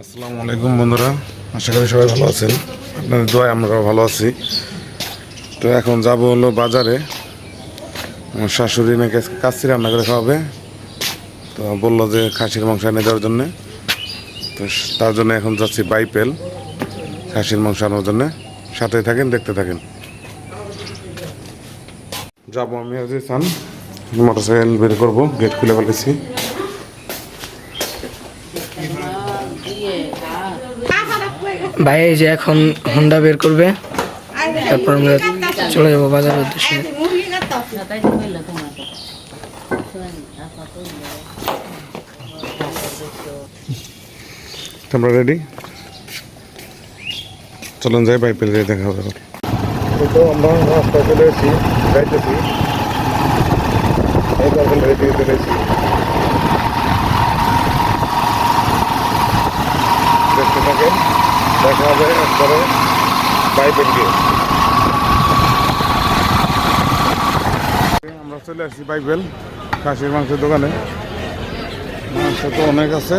আসসালামু আলাইকুম, বন্ধুরা। আশা করি সবাই ভালো আছেন। আপনাদের দোয়ায় আমরাও ভালো আছি। তো এখন যাব হলো বাজারে। আমার শাশুড়ি নাকি কাচ্চি রান্না করে খাওয়াবে। তো বলল যে খাসির মাংস এনে দেওয়ার জন্যে। তো তার জন্য এখন যাচ্ছি বাইপেল। খাসির মাংস আনার জন্যে। সাথে থাকেন, দেখতে থাকেন। যাব আমি আজ মোটর সাইকেল বের করব, গেট খুলে ফেলেছি। ভাই এই যে এখন হন্ডা বের করবে। তারপর আমরা চলে যাব বাজারের উদ্দেশ্যে। তোমরা রেডি চলুন যাই বাইপেল দিয়ে দেখা হবে তো আমরা রাস্তায় চলে এসেছি যাইতেছি। এই বাইপেল রেডি চলে এসেছি দেখতে থাকেন দেখা হবে একবারে বাইপেল গিয়ে আমরা চলে আসছি বাইপেল খাসির মাংসের দোকানে। মাংস তো অনেক আছে।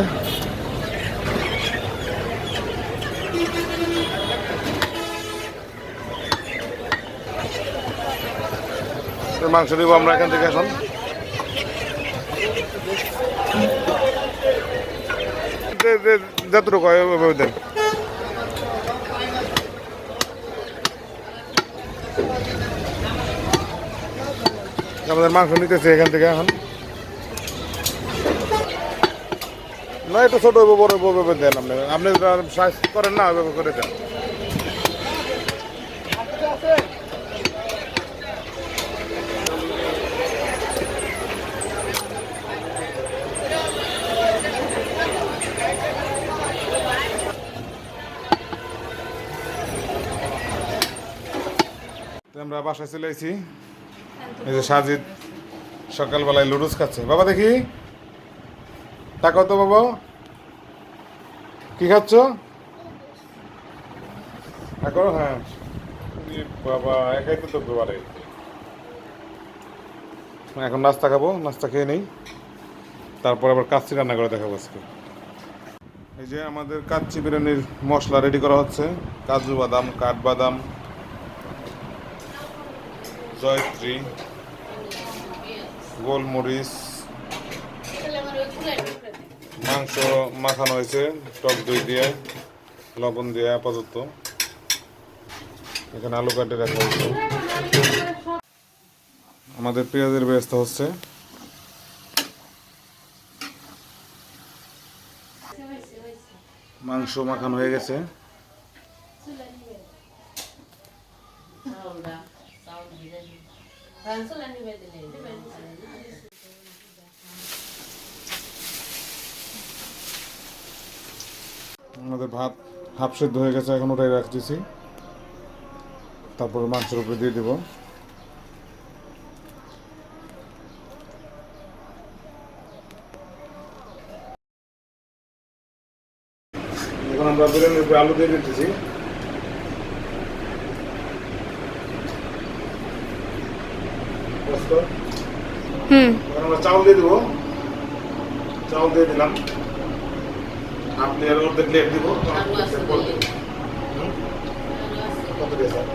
মাংস নিব আমরা এখান থেকে এখন। যতটুকু হয় দেন। আমাদের মাংস নিতেছে এখান থেকে এখন। না, একটু ছোট হইব, বড় হইব দেন আপনি। আপনি সাইজ করেন না, ওইভাবে করে দেন। আমরা বাসায় চলে এসেছি এই যে সাজিদ সকালবেলায় লুডুস খাচ্ছে। বাবা দেখি। তাকাও তো বাবা। কি খাচ্ছ? এখন হ্যাঁ। বাবা, একাই তো তো পারে এখন নাস্তা খাব, নাস্তা খেয়ে নেই। তারপর আবার কাচ্চি রান্না করে দেখাবো আজকে। এই যে আমাদের কাচ্চি বিরিয়ানির মশলা রেডি করা হচ্ছে। কাজু বাদাম কাঠবাদাম জয়ত্রী। গোলমরিচ মাংস মাখানো হয়েছে, টক দই দিয়ে, লবণ দিয়ে আপাতত। এখানে আলু কাটে রাখা হয়েছে। আমাদের পেঁয়াজের ব্যবস্থা হচ্ছে। মাংস মাখানো হয়ে গেছে। আমাদের ভাত হাফ সেদ্ধ হয়ে গেছে, এখন ওটাই রাখতেছি। তারপরে মাংসের উপরে দিয়ে দেবো। এখন আমরা বিরিয়ানির উপরে আলু দিয়ে দিতেছি। হুম। আমরা চাউল দিয়ে দেবো। চাউল দিয়ে দিলাম। আপনি আর অর্ধেক লেট দিব। কত দিয়ে স্যার?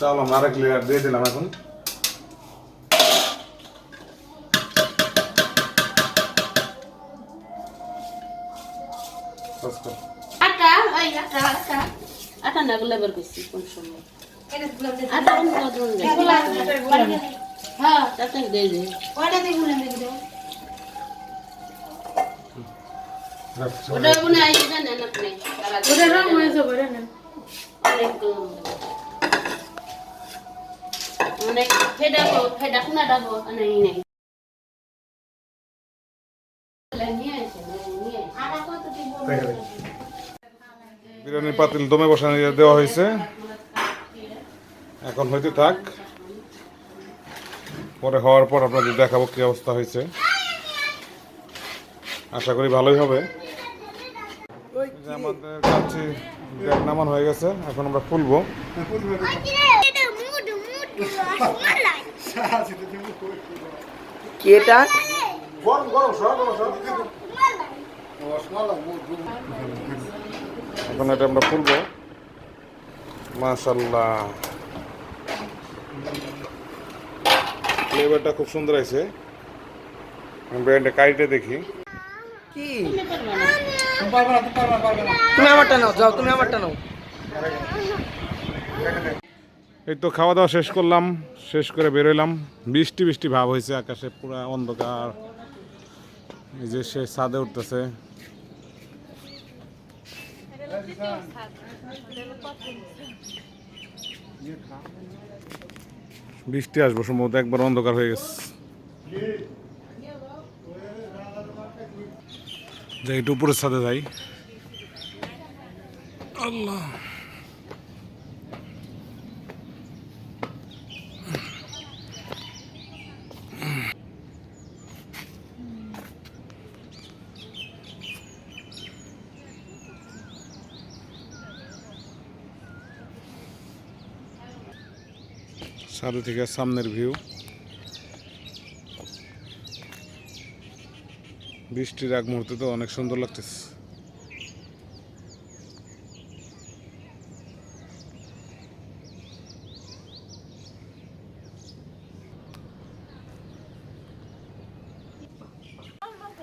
চাউল আমরা আরেক লেয়ার দিয়ে দিলাম এখন। রাখছি। Udah punya aja kan anak nih. Udah ram mau coba পাতিল দমে বসানো দেওয়া হয়েছে। এখন হইতে থাক। পরে হওয়ার পর আপনাদের দেখাবো কি অবস্থা হয়েছে। আশা করি ভালোই হবে। যে আমাদের কাছে গ্যাস নামান হয়ে গেছে এখন আমরা ফুলবো কি এটা? গরম গরম সব গরম সব এখন এটা আমরা খুলবো। মাশাল্লাহ ফ্লেভারটা খুব সুন্দর আছে ব্র্যান্ডে কাইটে দেখি। কি? তুমি আমারটা নাও যাও তুমি আমারটা নাও। এই তো খাওয়া দাওয়া শেষ করলাম শেষ করে বেরোলাম। বৃষ্টি বৃষ্টি ভাব হয়েছে আকাশে পুরো অন্ধকার। এই যে সে ছাদে উঠতেছে। বৃষ্টি আসব সম্ভবত একবার অন্ধকার হয়ে গেছে। যাই একটু উপরের সাথে যাই। আল্লাহ। সাদে থেকে সামনের ভিউ। বৃষ্টির আগ মুহূর্তে তো অনেক সুন্দর লাগতেছে।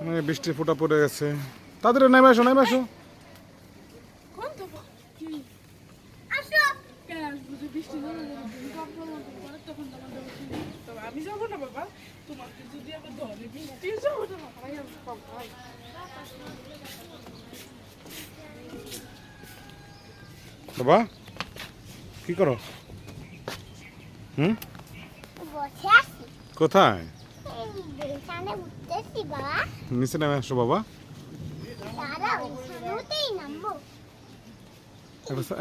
মানে বৃষ্টির ফোঁটা পড়ে গেছে। তাদের নেমে আসো নেমে আসো আমি যাব না বাবা। তোমাকে যদি আমি ধরে বৃষ্টি যাব না বাবা। কি করো? হুম? কোথায়? নিচে নেমে আসো বাবা।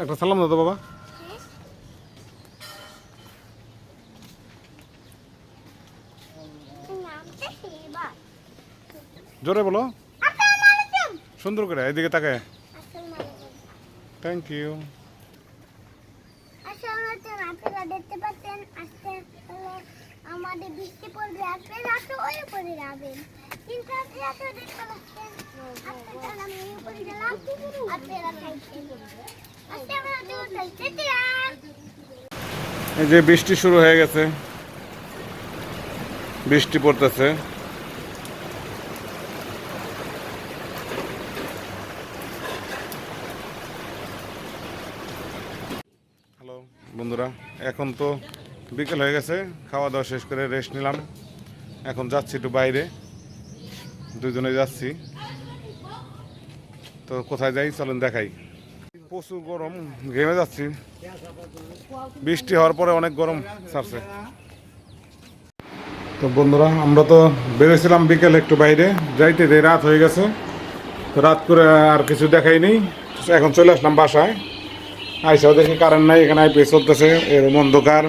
একটা সালাম দাও তো বাবা। জোরে বলো। সুন্দর করে এদিকে তাকে থ্যাংক ইউ আপনারা দেখতে পাচ্ছেন আজকে হলো আমাদের বৃষ্টি পড়বে আপনারা তো ওই উপরে যাবেন। কিন্তু আপনারা তো দেখতে পাচ্ছেন আপনারা আমি এই উপরে গেলাম আপনারা খাইছেন। আজকে আমরা দূর যাইতে এই যে বৃষ্টি শুরু হয়ে গেছে বৃষ্টি পড়তেছে। বন্ধুরা, এখন তো বিকেল হয়ে গেছে, খাওয়া দাওয়া শেষ করে রেস্ট নিলাম। এখন যাচ্ছি একটু বাইরে দুজনে যাচ্ছি। তো কোথায় যাই, চলেন দেখাই। প্রচুর গরম, ঘেমে যাচ্ছি। বৃষ্টি হওয়ার পরে অনেক গরম ছাড়ছে। তো বন্ধুরা, আমরা তো বেরিয়েছিলাম বিকেল একটু বাইরে, যাইতে রাত হয়ে গেছে। তো রাত করে আর কিছু দেখাই নেই। এখন চলে আসলাম বাসায়। আইসাও দেখি কারেন্ট নাই, এখানে আইপিএস চলতেছে এরকম অন্ধকার।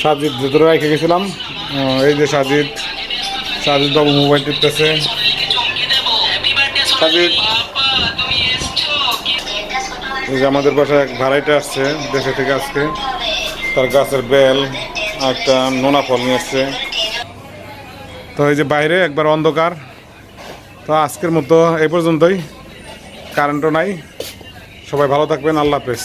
সাজিদ, ভেতরে রেখে গেছিলাম। এই যে সাজিদ সাজিদ বাবু মোবাইল টিপতেছে। সাজিদ, এই যে আমাদের বাসায় এক ভাড়াইটা আসছে দেশে থেকে আজকে। তার গাছের বেল, একটা নোনা ফল নিয়ে আসছে। তো এই যে বাইরে একবার অন্ধকার। তো আজকের মতো এই পর্যন্তই। কারেন্টও নাই। সবাই ভালো থাকবেন আল্লাহ হাফেজ।